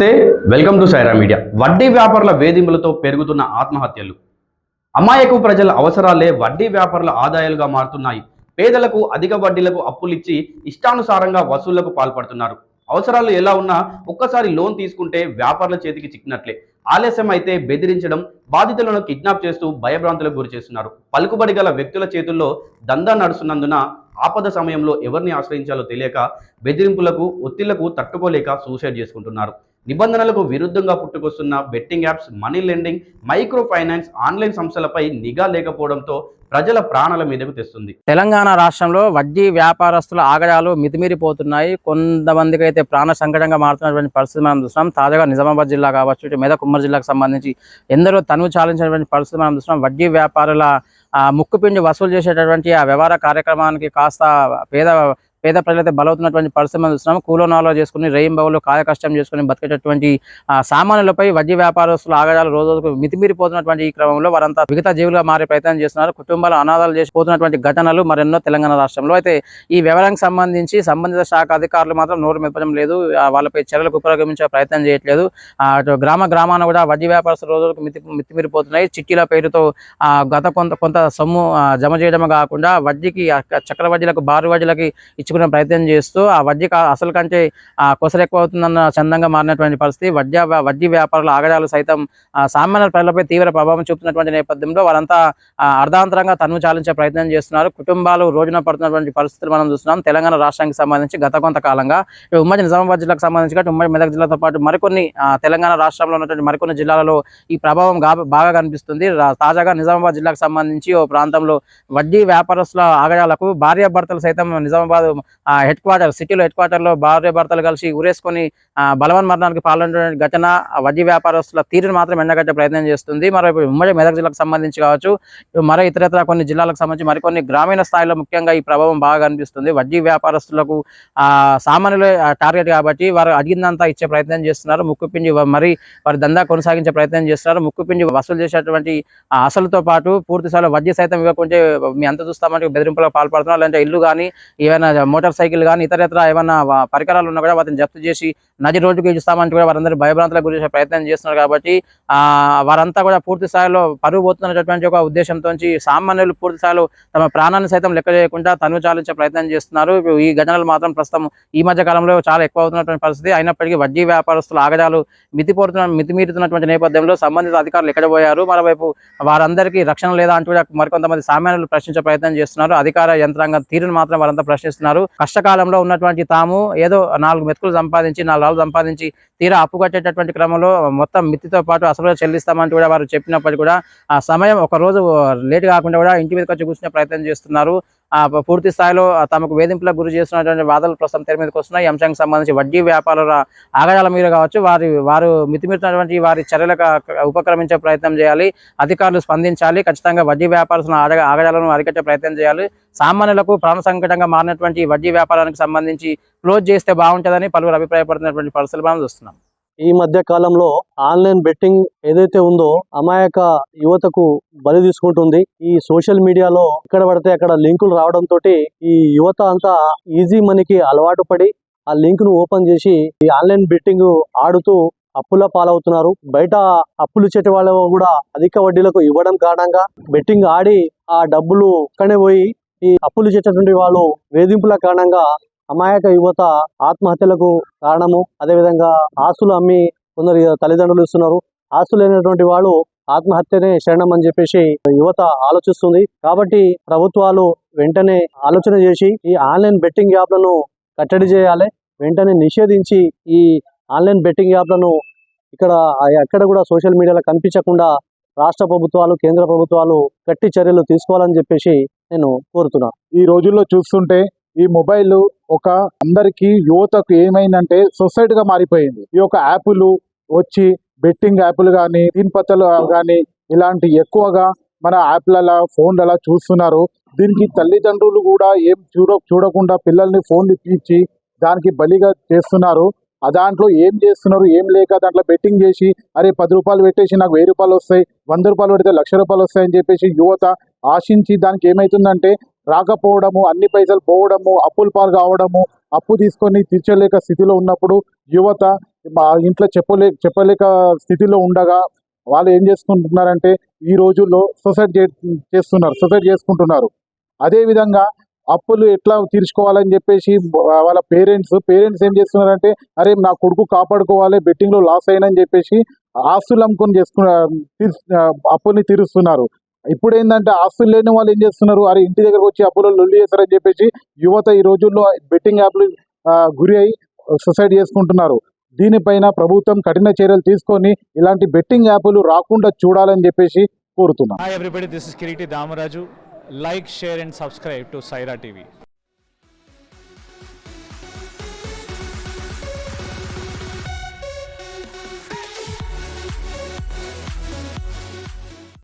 నమస్తే. Welcome to Sye Raa media వడ్డీ వ్యాపారుల వేధింపులతో పెరుగుతున్న ఆత్మహత్యలు. అమాయకు ప్రజల అవసరాలే వడ్డీ వ్యాపారుల ఆదాయాలుగా మారుతున్నాయి. పేదలకు అధిక వడ్డీలకు అప్పులిచ్చి ఇష్టానుసారంగా వసూళ్ళకు పాల్పడుతున్నారు. అవసరాలు ఎలా ఉన్నా ఒక్కసారి లోన్ తీసుకుంటే వ్యాపారుల చేతికి చిక్కినట్లే. ఆలస్యం అయితే బెదిరించడం బాధితులను కిడ్నాప్ చేస్తూ భయభ్రాంతులకు గురి చేస్తున్నారు. పలుకుబడి గల వ్యక్తుల చేతుల్లో దందా నడుస్తున్నందున ఆపద సమయంలో ఎవరిని ఆశ్రయించాలో తెలియక బెదిరింపులకు ఒత్తిళ్ళకు తట్టుకోలేక సూసైడ్ చేసుకుంటున్నారు. నిబంధనలకు విరుద్ధంగా పుట్టుకొస్తున్న betting apps money lending micro finance online సంస్థలపై నిఘా లేకపోవడంతో ప్రజల ప్రాణాల మీదకు తెస్తుంది. తెలంగాణ రాష్ట్రంలో వడ్డీ వ్యాపారస్తుల ఆగడాలు మితిమీరిపోతున్నాయి. కొంతమందికి అయితే ప్రాణ సంకటంగా మారుతున్నటువంటి పరిస్థితి మనం చూస్తున్నాం. తాజాగా నిజామాబాద్ జిల్లా కావచ్చు ఇటు మెదక్ ఉమ్మడి జిల్లాకు సంబంధించి ఎందరో తనువు చాలించినటువంటి పరిస్థితి మనం చూస్తున్నాం. వడ్డీ వ్యాపారుల ముక్కుపిండి వసూలు చేసేటటువంటి ఆ వ్యవహార కార్యక్రమానికి కాస్త పేద పేద ప్రజలైతే బలవుతున్నటువంటి పరిస్థితి మనం చూస్తున్నాం కూలోనాలో చేసుకుని రెయింబవులు కాయ కష్టం చేసుకుని బతికేటటువంటి సామాన్యులపై వడ్డీ వ్యాపారస్తుల ఆగడాలు రోజు రోజుకు మితిమీరిపోతున్నటువంటి ఈ క్రమంలో వారంతా మిగతా జీవులుగా మారే ప్రయత్నం చేస్తున్నారు. కుటుంబాలు అనాథాలు చేసిపోతున్నటువంటి ఘటనలు మరెన్నో తెలంగాణ రాష్ట్రంలో. అయితే ఈ వ్యవహారానికి సంబంధించి సంబంధిత శాఖ అధికారులు మాత్రం నోరు మెప్పడం లేదు. వాళ్ళపై చర్యలకు ఉపయోగించే ప్రయత్నం చేయట్లేదు. అటు గ్రామ గ్రామాన కూడా వడ్డీ వ్యాపారస్తులు రోజు రోజుకు మితి మితిమీరిపోతున్నాయి. చిట్టీల పేరుతో ఆ, గత కొంత కొంత సొమ్ము జమ చేయడమే కాకుండా వడ్డీకి చక్ర వడ్డీలకు బారు వడ్డీలకి ఇచ్చుకునే ప్రయత్నం చేస్తూ ఆ వడ్డీ అసలు కంటే ఆ, కొసరు ఎక్కువ అవుతుందన్న చందంగా మారినటువంటి పరిస్థితి. వడ్డీ వడ్డీ వ్యాపారుల ఆగడాలు సైతం సామాన్య ప్రజలపై తీవ్ర ప్రభావం చూపుతున్నటువంటి నేపథ్యంలో వారంతా అర్ధాంతరంగా తనువు చాలించే ప్రయత్నం చేస్తున్నారు. కుటుంబాలు రోజున పడుతున్నటువంటి పరిస్థితులు మనం చూస్తున్నాం. తెలంగాణ రాష్ట్రానికి సంబంధించి గత కొంతకాలంగా ఉమ్మడి నిజామాబాద్ జిల్లాకు సంబంధించి ఉమ్మడి మెదక్ జిల్లాతో పాటు మరికొన్ని తెలంగాణ రాష్ట్రంలో ఉన్నటువంటి మరికొన్ని జిల్లాలలో ఈ ప్రభావం బాగా కనిపిస్తుంది. తాజాగా నిజామాబాద్ జిల్లాకు సంబంధించి ఓ ప్రాంతంలో వడ్డీ వ్యాపారస్తుల ఆగడాలకు భార్యాభర్తలు సైతం నిజామాబాద్ హెడ్ క్వార్టర్ సిటీలో హెడ్ క్వార్టర్లో భార్య భర్తలు కలిసి ఉరేసుకొని బలవన్ మరణానికి పాల్గొన్న ఘటన వడ్డీ వ్యాపారస్తుల తీరును మాత్రం ఎండగట్టే ప్రయత్నం చేస్తుంది. మరోవైపు ఉమ్మడి మెదక్ జిల్లాకు సంబంధించి కావచ్చు మరో ఇతరత్ర కొన్ని జిల్లాలకు సంబంధించి మరికొన్ని గ్రామీణ స్థాయిలో ముఖ్యంగా ఈ ప్రభావం బాగా కనిపిస్తుంది. వడ్డీ వ్యాపారస్తులకు ఆ సామాన్యులే టార్గెట్ కాబట్టి వారు అడిగిందంతా ఇచ్చే ప్రయత్నం చేస్తున్నారు. ముక్కుపిండి పిండి మరి వారి దందా కొనసాగించే ప్రయత్నం చేస్తున్నారు. ముక్కుపిండి వసూలు చేసేటువంటి అసలుతో పాటు పూర్తి స్థాయిలో వడ్డీ సైతం ఇవ్వకుంటే మీ అంత చూస్తామంటే బెదిరింపులకు పాల్పడుతున్నారు. లేదంటే ఇల్లు కానీ ఏమైనా మోటార్ సైకిల్ కానీ ఇతరత్ర ఏమైనా పరికరాలు ఉన్నా కూడా వాటిని జప్తు చేసి నది రోడ్డుకు ఇస్తామంటే కూడా వారందరూ భయభ్రాంతులకు గురించి ప్రయత్నం చేస్తున్నారు కాబట్టి ఆ వారంతా కూడా పూర్తి స్థాయిలో పరుగు పోతున్నటువంటి ఒక ఉద్దేశంతో సామాన్యులు పూర్తి స్థాయిలో తమ ప్రాణాన్ని సైతం లెక్క చేయకుండా తనువు చాలించే ప్రయత్నం చేస్తున్నారు. ఈ ఘటనలు మాత్రం ప్రస్తుతం ఈ మధ్య కాలంలో చాలా ఎక్కువ అవుతున్నటువంటి పరిస్థితి. అయినప్పటికీ వడ్డీ వ్యాపారస్తుల ఆగడాలు మితిపోతున్న మితిమీరుతున్నటువంటి నేపథ్యంలో సంబంధిత అధికారులు ఎక్కడపోయారు మరోవైపు వారందరికీ రక్షణ లేదా అంటూ కూడా మరికొంతమంది సామాన్యులు ప్రశ్నించే ప్రయత్నం చేస్తున్నారు. అధికార యంత్రాంగం తీరును మాత్రం వారంతా ప్రశ్నిస్తున్నారు. కష్టకాలంలో ఉన్నటువంటి తాము ఏదో నాలుగు మెతుకులు సంపాదించి నాలుగు రాళ్ళు సంపాదించి తీరా అప్పు కట్టేటటువంటి క్రమంలో మొత్తం మిత్తితో పాటు అసలు చెల్లిస్తామని కూడా వారు చెప్పినప్పటికీ కూడా ఆ సమయం ఒక రోజు లేట్ కాకుండా కూడా ఇంటి మీదకి వచ్చి కూర్చునే ప్రయత్నం చేస్తున్నారు. పూర్తి స్థాయిలో తమకు వేధింపులకు గురి చేస్తున్నటువంటి వాదనలు ప్రస్తుతం తెర మీదకి వస్తున్నాయి. ఈ అంశానికి సంబంధించి వడ్డీ వ్యాపారుల ఆగడాల మీద కావచ్చు వారి వారు మితిమీరుతున్నటువంటి వారి చర్యలకు ఉపక్రమించే ప్రయత్నం చేయాలి అధికారులు స్పందించాలి ఖచ్చితంగా వడ్డీ వ్యాపారస్తుల ఆగడాలను అరికట్టే ప్రయత్నం చేయాలి. సామాన్యులకు ప్రాణ సంకటంగా మారినటువంటి వడ్డీ వ్యాపారానికి సంబంధించి క్లోజ్ చేస్తే బాగుంటుందని పలువురు అభిప్రాయపడుతున్నటువంటి పరిస్థితులు మనం చూస్తున్నాం. ఈ మధ్య కాలంలో ఆన్లైన్ బెట్టింగ్ ఏదైతే ఉందో అమాయక యువతకు బలి తీసుకుంటుంది. ఈ సోషల్ మీడియాలో ఎక్కడ పడితే అక్కడ లింకులు రావడం తోటి ఈ యువత అంతా ఈజీ మనీకి అలవాటు పడి ఆ లింక్ను ఓపెన్ చేసి ఈ ఆన్లైన్ బెట్టింగ్ ఆడుతూ అప్పుల పాలవుతున్నారు. బయట అప్పులు ఇచ్చేటి వాళ్ళు కూడా అధిక వడ్డీలకు ఇవ్వడం కారణంగా బెట్టింగ్ ఆడి ఆ డబ్బులు అక్కడే పోయి ఈ అప్పులు ఇచ్చేటటువంటి వాళ్ళు వేధింపుల కారణంగా అమాయక యువత ఆత్మహత్యలకు కారణము. అదేవిధంగా ఆస్తులు అమ్మి కొందరు తల్లిదండ్రులు ఇస్తున్నారు. ఆస్తులు లేనటువంటి వాళ్ళు ఆత్మహత్యనే శరణం అని చెప్పేసి యువత ఆలోచిస్తుంది. కాబట్టి ప్రభుత్వాలు వెంటనే ఆలోచన చేసి ఈ ఆన్లైన్ బెట్టింగ్ యాప్లను కట్టడి చేయాలి. వెంటనే నిషేధించి ఈ ఆన్లైన్ బెట్టింగ్ యాప్లను ఇక్కడ ఎక్కడ కూడా సోషల్ మీడియాలో కనిపించకుండా రాష్ట్ర ప్రభుత్వాలు కేంద్ర ప్రభుత్వాలు గట్టి చర్యలు తీసుకోవాలని చెప్పేసి నేను కోరుతున్నా. ఈ రోజుల్లో చూస్తుంటే ఈ మొబైల్ ఒక అందరికి యువతకు ఏమైందంటే సొసైటీ గా మారిపోయింది. ఈ యొక్క యాప్లు వచ్చి బెట్టింగ్ యాప్లు కానీ దీనిపత్తలు కానీ ఇలాంటి ఎక్కువగా మన యాప్లలో ఫోన్లలో చూస్తున్నారు. దీనికి తల్లిదండ్రులు కూడా ఏం చూడ చూడకుండా పిల్లల్ని ఫోన్లు ఇప్పించి దానికి బలిగా చేస్తున్నారు. ఆ దాంట్లో ఏం చేస్తున్నారు ఏం లేక దాంట్లో బెట్టింగ్ చేసి అరే పది రూపాయలు పెట్టేసి నాకు వెయ్యి రూపాయలు వస్తాయి వంద రూపాయలు పెడితే లక్ష రూపాయలు వస్తాయని చెప్పేసి యువత ఆశించి దానికి ఏమవుతుందంటే రాకపోవడము అన్ని పైసలు పోవడము అప్పుల పాలు కావడము అప్పు తీసుకొని తీర్చలేక స్థితిలో ఉన్నప్పుడు యువత మా ఇంట్లో చెప్పలే చెప్పలేక స్థితిలో ఉండగా వాళ్ళు ఏం చేసుకుంటున్నారంటే ఈ రోజుల్లో సొసైడ్ చేస్తున్నారు సొసైడ్ చేసుకుంటున్నారు. అదేవిధంగా అప్పులు ఎట్లా తీర్చుకోవాలని చెప్పేసి వాళ్ళ పేరెంట్స్ పేరెంట్స్ ఏం చేస్తున్నారంటే అరే నా కొడుకు కాపాడుకోవాలి బెట్టింగ్లో లాస్ అయినని చెప్పేసి ఆస్తులు అమ్ముకొని చేసుకున్న తీర్చు- అప్పుల్ని తీరుస్తున్నారు. ఇప్పుడు ఏంటంటే ఆస్తులు లేని వాళ్ళు ఏం చేస్తున్నారు? అరే ఇంటి దగ్గరకు వచ్చి అప్పులు లొల్లి చేస్తారని చెప్పేసి యువత ఈ రోజుల్లో బెట్టింగ్ యాప్లు గురి అయి సొసైడ్ చేసుకుంటున్నారు. దీనిపైన ప్రభుత్వం కఠిన చర్యలు తీసుకొని ఇలాంటి బెట్టింగ్ యాప్లు రాకుండా చూడాలని చెప్పేసి కోరుతున్నాను Hi everybody, this is Kiriti Damaraju. Like, share and subscribe to